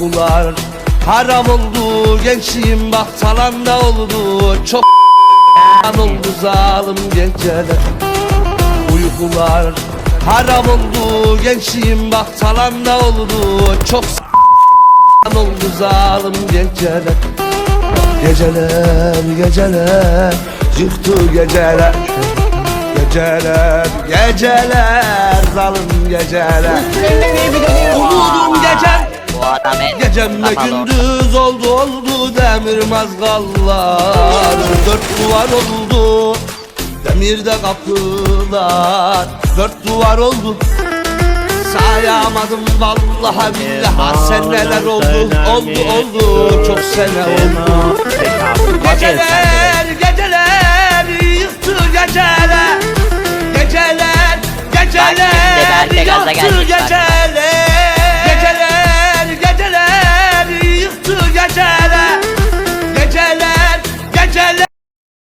Uykular haram oldu gençliğim bak talan da oldu Çok oldu zalim geceler Uykular haram oldu gençliğim bak talan da oldu Çok oldu zalim geceler Geceler geceler yıktı geceler Geceler geceler zalim geceler Umudum Gecemle gündüz oldu oldu demir mazgallar. Dört duvar oldu demirde kapılar. Dört duvar oldu sayamadım vallahi billahi. Sen neler oldu? Oldu oldu. çok sene oldu. Geceler geceler yıktı geceler. Geceler geceler Bak, şimdi Yeah.